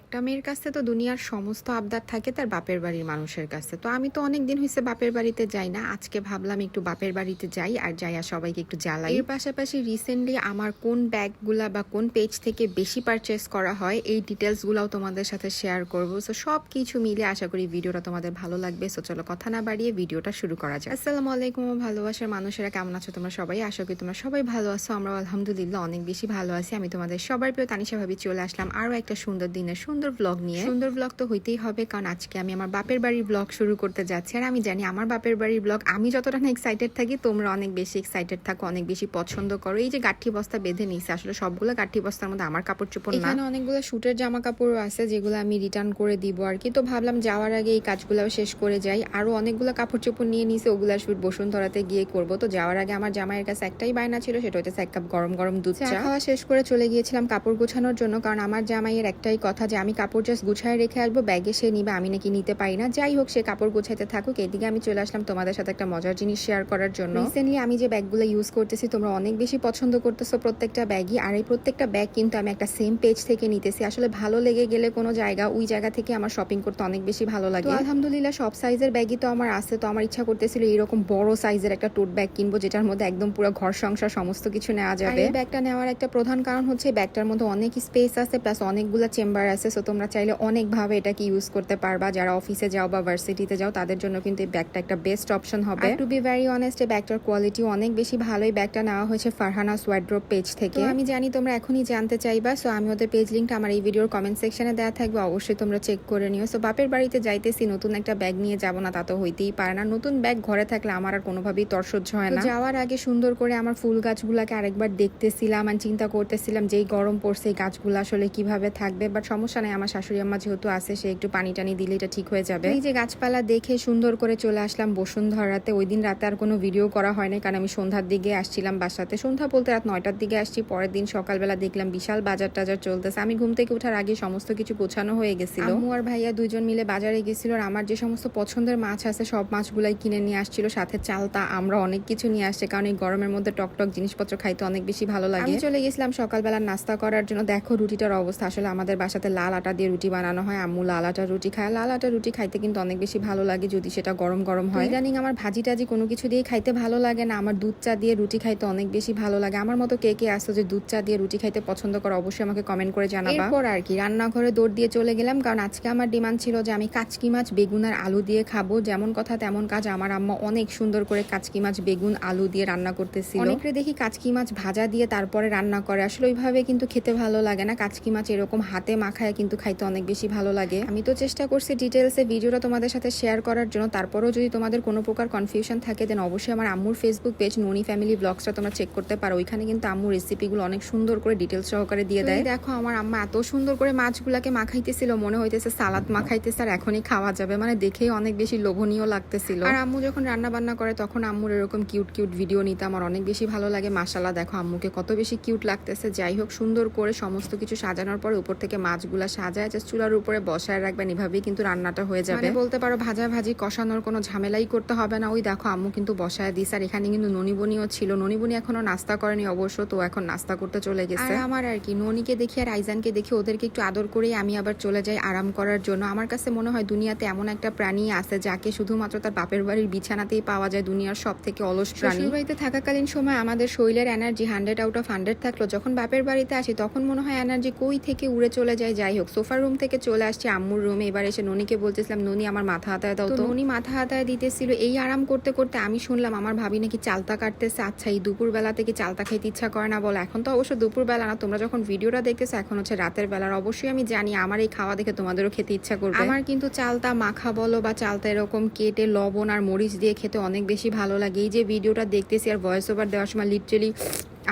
একটা মেয়ের কাছে তো দুনিয়ার সমস্ত আবদার থাকে তার বাপের বাড়ির মানুষের কাছে। তো আমি তো অনেক দিন হয়েছে বাপের বাড়িতে যাই না। আজকে ভাবলাম একটু বাপের বাড়িতে যাই আর যাইয়া সবাইকে একটু জ্বালাই। এর পাশাপাশি রিসেন্টলি আমার কোন ব্যাগগুলা বা কোন পেজ থেকে বেশি পারচেস করা হয়, এই ডিটেলস গুলাও তোমাদের সাথে শেয়ার করব। সো সব কিছু মিলে আশা করি ভিডিওটা তোমাদের ভালো লাগবে। সো চলো কথা না বাড়িয়ে ভিডিওটা শুরু করা যায় আসসালামু আলাইকুম ভালোবাসার মানুষেরা, কেমন আছো তোমরা সবাই? আশা করি তোমরা সবাই ভালো আছো। আমরা আলহামদুলিল্লাহ অনেক বেশি ভালো আছি। আমি তোমাদের সবার প্রিয় তানিশা ভাবি চলে আসলাম। আরও একটা সুন্দর দিনের সুন্দর ব্লগ নিয়ে। সুন্দর ব্লগ তো হইতেই হবে কারণ আজকে আমি আমার বাপের বাড়ির ব্লগ শুরু করতে যাচ্ছি। আর আমি জানি আমার বাপের বাড়ির ব্লগ আমি যতটা না এক্সাইটেড থাকি তোমরা অনেক বেশি এক্সাইটেড থাকো অনেক বেশি পছন্দ করো। এই যে গাঠি বস্তা বেঁধে নিছে আসলে সবগুলো গাঠি বস্তার মধ্যে আমার কাপড় চোপড় না। এখানে অনেকগুলো শুটের জামা কাপড়ও আছে যেগুলো আমি রিটার্ন করে দিব আর কি। তো ভাবলাম যাওয়ার আগে এই কাজগুলো শেষ করে যাই। আরও অনেকগুলো কাপড় চোপড় নিয়ে নিছে ওগুলা শুট বসুন্ধরাতে গিয়ে করব। তো যাওয়ার আগে আমার জামাইয়ের কাছে একটাই বায়না ছিল সেটা হচ্ছে এক কাপ গরম গরম দুধ চা। খাওয়া শেষ করে চলে গিয়েছিলাম কাপড় গোছানোর জন্য কারণ আমার জামাইয়ের একটাই কথা যে আমি কাপড় জাস্ট গুছায় রেখে আসব ব্যাগে সে নিবে, আমি নাকি নিতে পারি না। যাই হোক, সে কাপড় গুছাইতে থাকুক, এদিকে আমি চলে আসলাম তোমাদের সাথে একটা মজার জিনিস শেয়ার করার জন্য। রিসেন্টলি আমি যে ব্যাগগুলো ইউজ করতেছি, তোমরা অনেক বেশি পছন্দ করতেছো প্রত্যেকটা ব্যাগই আর এই প্রত্যেকটা ব্যাগ কিন্তু আমি একটা সেম পেজ থেকে নিতেছি। আসলে ভালো লেগে গেলে কোনো জায়গা, ওই জায়গা থেকে আমার শপিং করতে অনেক বেশি ভালো লাগে। আলহামদুলিল্লাহ, সব সাইজের ব্যাগই তো আমার আছে। তো আমার ইচ্ছা করতেছিল এরকম বড় সাইজের একটা টোট ব্যাগ কিনবো, যেটার মধ্যে একদম পুরো ঘর সংসার সমস্ত কিছু নেওয়া যাবে। ব্যাগটা নেওয়ার একটা প্রধান কারণ হচ্ছে ব্যাগটার মধ্যে অনেক স্পেস আছে প্লাস অনেকগুলো চেম্বার আছে। সো তোমরা চাইলে অনেকভাবে এটাকে ইউজ করতে পারবা। যারা অফিসে যাও বা ভার্সিটিতে যাও তাদের জন্য কিন্তু এই ব্যাগটা একটা বেস্ট অপশন হবে। টু বি ভেরি অনেস্ট এই ব্যাগটার কোয়ালিটি অনেক বেশি ভালো। এই ব্যাগটা নেওয়া হয়েছে ফারহানা সোয়াড্রোপ পেজ থেকে। আমি জানি তোমরা এখনই জানতে চাইবা সো আমি ওদের পেজ লিঙ্কটা আমার এই ভিডিওর কমেন্ট সেকশনে দেওয়া থাকবে। অবশ্যই তোমরা চেক করে নিও। সো বাপের বাড়িতে যাইতেছি নতুন একটা ব্যাগ নিয়ে যাব না তা তো হইতেই পারে না। নতুন ব্যাগ ঘরে থাকলে আমার আর কোনোভাবেই তর সহ্য হয় না। যাওয়ার আগে সুন্দর করে আমার ফুল গাছগুলাকে আরেকবার দেখতেছিলাম আর চিন্তা করতেছিলাম যেই গরম পড়ছে এই গাছগুলো আসলে কীভাবে থাকবে? বাট সমস্যা নাই আমার শাশুড়ি আম্মা যেহেতু আছে সে একটু পানি টানি দিলে এটা ঠিক হয়ে যাবে। এই যে গাছপালা দেখে সুন্দর করে চলে আসলাম বসুন্ধরাতে। ওই দিন রাতে আর কোনো ভিডিও করা হয়নি কারণ আমি সন্ধ্যার দিকে আসছিলাম বাসাতে। সন্ধ্যা বলতে রাত নয়টার দিকে আসছি পরের দিন সকালবেলা দেখলাম বিশাল বাজার টাজার চলতেছে। আমি ঘুম থেকে ওঠার আগে সমস্ত কিছু গোছানো হয়ে গেছিল। আম্মু আর ভাইয়া দুজন মিলে বাজারে গেছিল আর আমার যে সমস্ত পছন্দের মাছ আছে সব মাছগুলাই কিনে নিয়ে আসছিল। সাথে চালতা আমরা অনেক কিছু নিয়ে আসছে কারণ এই গরমের মধ্যে টকটক জিনিসপত্র খাইতে অনেক বেশি ভালো লাগে। আমি চলে গেছিলাম সকালবেলা নাস্তা করার জন্য। দেখো রুটিটার অবস্থা আসলে আমাদের বাসাতে লাল আটা দিয়ে রুটি বানানো হয়। আম্মু লাল আটা রুটি খায়। লাল আটা রুটি খাইতে কিন্তু অনেক বেশি ভালো লাগে যদি সেটা গরম গরম হয়। ইদানিং আমার ভাজি টাজি কোনো কিছু দিয়ে খাইতে ভালো লাগে না। আমার দুধ চা দিয়ে রুটি খাইতে অনেক বেশি ভালো লাগে। আমার মতো কে কে আসতো যে দুধ চা দিয়ে রুটি খাইতে পছন্দ করো অবশ্যই আমাকে কমেন্ট করে জানাবা। এরপর আর কি রান্নাঘরে দৌড় দিয়ে চলে গেলাম কারণ আজকে আমার ডিমান্ড ছিল যে আমি কাচকি মাছ বেগুন আর আলু দিয়ে খাব। যেমন কথা তেমন কাজ। আমার আম্মা অনেক সুন্দর করে কাচকি মাছ বেগুন আলু দিয়ে রান্না করতেছিল। অনেকে দেখি কাচকি মাছ ভাজা দিয়ে তারপরে রান্না করে। আসলে ওইভাবে কিন্তু খেতে ভালো লাগে না। কাচকি মাছ এরকম হাতে মাখায় কিন্তু খাইতে অনেক বেশি ভালো লাগে। আমি তো চেষ্টা করছি ডিটেলসে ভিডিওটা তোমাদের সাথে শেয়ার করার জন্য। তারপরেও যদি তোমাদের কোনো প্রকার কনফিউশন থাকে দেন অবশ্যই আমার আম্মুর ফেসবুক পেজ ননি ফ্যামিলি ব্লগসটা তোমরা চেক করতে পারো। ওইখানে কিন্তু আম্মুর রেসিপিগুলো অনেক সুন্দর করে ডিটেলস সহকারে দিয়ে দেয়। দেখো আমার আম্মা এত সুন্দর করে মাছগুলাকে মাখাইতেছিল মনে হইতেছে সালাদ মাখাইতেছে আর এখনই খাওয়া যাবে। মানে দেখেই অনেক বেশি লোভনীয় লাগতেছিল। আর আম্মু যখন রান্না বান্না করে তখন আম্মুর এরকম কিউট কিউট ভিডিও নিতে আমার অনেক বেশি ভালো লাগে। মাসালা দেখো আম্মুকে কত বেশি কিউট লাগতেছে। যাই হোক সুন্দর করে সমস্ত কিছু সাজানোর পরে উপর থেকে মাছগুলা সাজায় জাস্ট চুলার উপরে বসায় রাখবেন এভাবেই কিন্তু রান্নাটা হয়ে যাবে। মানে বলতে পারো ভাজা ভাজি কষানোর কোনো ঝামেলাই করতে হবে না। ওই দেখো আম্মু কিন্তু বসায় দিস আর এখানে কিন্তু ননিবনিও ছিল। ননিবনি এখনও নাস্তা করেনি অবশ্য তো এখন নাস্তা করতে চলে গেছে। আর আমার আর কি ননিকে দেখি আর আইজানকে দেখি ওদেরকে একটু আদর করেই আমি আবার চলে যাই আরাম করার জন্য। আমার কাছে মনে হয় দুনিয়াতে এমন একটা প্রাণী আছে যাকে শুধুমাত্র তার বাপের বাড়ির বিছানাতেই পাওয়া যায় দুনিয়ার সব থেকে অলস প্রাণী। বাড়িতে থাকাকালীন সময় আমাদের শরীরের energy hundred out of hundred থাকল। যখন বাপের বাড়িতে আসি তখন মনে হয় এনার্জি কই থেকে উড়ে চলে যায় যাই হোক সোফার রুম থেকে চলে আসছি আম্মুর রুমে। এবার এসে ননিকে বলতেছিলাম ননি আমার মাথা হাতায় দাও তো ননি মাথা হাতায় দিতেছিল এই আরাম করতে করতে আমি শুনলাম আমার ভাবি নাকি চালতা কাটতেছে। আচ্ছা এই দুপুর বেলা থেকে চালতা খেতে ইচ্ছা করে না বলে। এখন তো অবশ্য দুপুর বেলা না তোমরা যখন ভিডিওটা দেখতেছো এখন হচ্ছে রাতের বেলার অবশ্যই আমি জানি আমার এই খাওয়া দেখে তোমাদেরও খেতে ইচ্ছা করবে। আমার কিন্তু চালতা মাখা বলো বা চালতা এরকম কেটে লবণ আর মরিচ দিয়ে খেতে অনেক বেশি ভালো লাগে। এই যে ভিডিওটা দেখতেছি আর ভয়েস ওভার দেওয়ার সময় লিটারেলি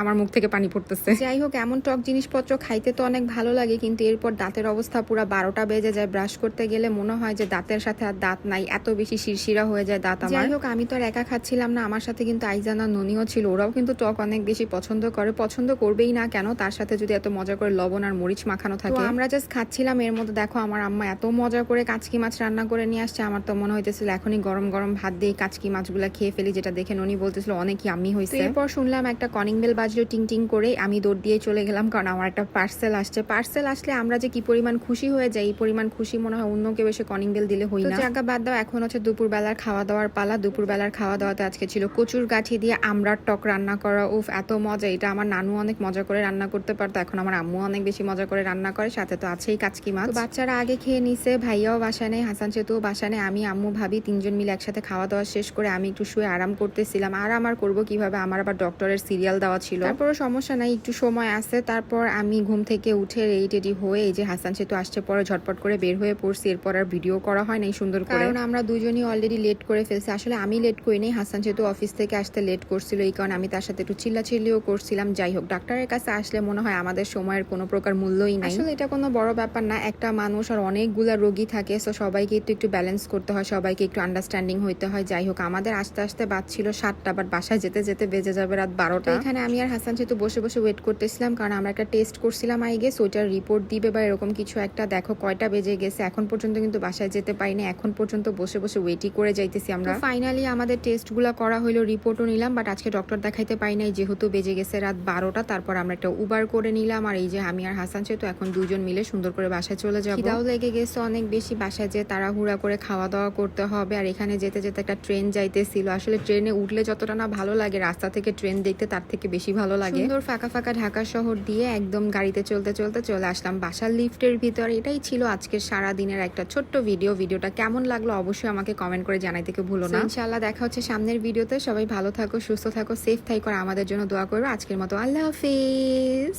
আমার মুখ থেকে পানি পড়তেছে। যাই হোক এমন টক জিনিসপত্র খাইতে তো অনেক ভালো লাগে কিন্তু এরপর দাঁতের অবস্থা পুরো বারোটা বেজে যায়। ব্রাশ করতে গেলে মনে হয় যে দাঁতের সাথে আর দাঁত নাই এত বেশি শিরশিরা হয়ে যায় দাঁত আমার। যাই হোক আমি তো আর একা খাচ্ছিলাম না আমার সাথে কিন্তু আইজানা ননিও ছিল ওরাও কিন্তু টক অনেক বেশি পছন্দ করে। পছন্দ করবেই না কেন তার সাথে যদি এত মজা করে লবণ আর মরিচ মাখানো থাকে। আমরা জাস্ট খাচ্ছিলাম এর মধ্যে দেখো আমার আম্মা এত মজা করে কাচকি মাছ রান্না করে নিয়ে আসছে আমার তো মনে হইতেছিল এখনই গরম গরম ভাত দিয়ে কাচকি মাছগুলা খেয়ে ফেলি যেটা দেখে ননি বলতেছিল অনেক ইয়াম্মি হয়েছে এরপর শুনলাম একটা কনিং বেল বাজলো টিং টিং করে আমি দৌড় দিয়ে চলে গেলাম কারণ আমার একটা পার্সেল আসছে। পার্সেল আসলে আমরা যে কি পরিমাণ খুশি হয়ে যাই এই পরিমাণ খুশি মনে হয় অন্য কেউ এসে কনিং বেল দিলে হই না। জায়গা বাদ দাও এখন হচ্ছে দুপুরবেলার খাওয়া দাওয়ার পালা। দুপুরবেলার খাওয়া দাওয়াতে আজকে ছিল কচুর গাঠি দিয়ে আমড়ার টক রান্না করা। উফ এত মজা! এটা আমার নানু অনেক মজা করে রান্না করতে পারতো এখন আমার আম্মু অনেক বেশি মজা করে রান্না করে সাথে তো আছেই কাচকি মাছ। বাচ্চারা আগে খেয়ে নিছে ভাইয়াও বাসা নেই হাসান সেতুও বাসা নেই আমি আম্মু ভাবি তিনজন মিলে একসাথে খাওয়া দাওয়া শেষ করে আমি একটু শুয়ে আরাম করতেছিলাম। আর আমার করব কীভাবে? আমার আবার ডক্টরের সিরিয়াল দেওয়া ছিল। তারপরে সমস্যা নাই একটু সময় আছে। তারপর আমি ঘুম থেকে উঠে রেডি টেডি হয়ে এই যে হাসান সেতু আসছে পরে ঝটপট করে বের হয়ে পড়ছি। এরপর আর ভিডিও করা হয় নাই সুন্দর করে। কারণ আমরা দুজনই অলরেডি লেট করে ফেলছি। আসলে আমি লেট করি নাই হাসান সেতু অফিস থেকে আসতে লেট করছিল এই কারণে আমি তার সাথে একটু চিল্লাচিল্লিও করছিলাম। যাই হোক ডাক্তারের কাছে আসলে মনে হয় আমাদের সময়ের কোনো প্রকার মূল্যই নাই। আসলে এটা কোনো বড় ব্যাপার না। একটা মানুষ আর অনেকগুলা রোগী থাকে সো সবাইকে একটু একটু ব্যালেন্স করতে হয় সবাইকে একটু আন্ডারস্ট্যান্ডিং হইতে হয়। যাই হোক আমাদের আস্তে আস্তে বাদ ছিল সাতটা বাট বাসায় যেতে যেতে বেজে যাবে রাত বারোটা। এখানে আমি আর হাসান সেতু বসে বসে ওয়েট করতেছিলাম কারণ আমরা একটা টেস্ট করছিলাম আই গেস ওইটার রিপোর্ট দিবে বা এরকম কিছু একটা দেখো কয়টা বেজে গেছে এখন পর্যন্ত কিন্তু বাসায় যেতে পারিনি এখন পর্যন্ত বসে বসে ওয়েটই করে যাইতেছি আমরা। ফাইনালি আমাদের টেস্টগুলো করা হলো রিপোর্টও নিলাম বাট আজকে ডক্টর দেখাইতে পারি নাই যেহেতু বেজে গেছে রাত বারোটা তারপর আমরা একটা উবার করে নিলাম আর এই যে আমি আর হাসান সেতু এখন দুজন মিলে সুন্দর করে বাসায় চলে যাব। খিদাও লেগে গেছে অনেক বেশি বাসায় যে তাড়াহুড়া করে খাওয়া দাওয়া করতে হবে আর এখানে যেতে যেতে একটা ট্রেন যাইতেছিল। আসলে ট্রেনে উঠলে যতটা না ভালো লাগে রাস্তা থেকে ট্রেন দেখতে তার থেকে বেশি ভালো লাগে। সুন্দর ফাঁকা ফাঁকা ঢাকা শহর দিয়ে একদম গাড়িতে চলতে চলতে চলে আসলাম বাসার লিফটের ভিতর। এটাই ছিল আজকের সারা দিনের একটা ছোট্ট ভিডিও। ভিডিওটা কেমন লাগল অবশ্যই আমাকে কমেন্ট করে জানাই থেকে ভুলো না। ইনশাআল্লাহ দেখা হচ্ছে সামনের ভিডিওতে। সবাই ভালো থাকো সুস্থ থাকো সেফ থাকো আর আমাদের জন্য দোয়া করবে আজকের মতো আল্লাহ হাফিজ।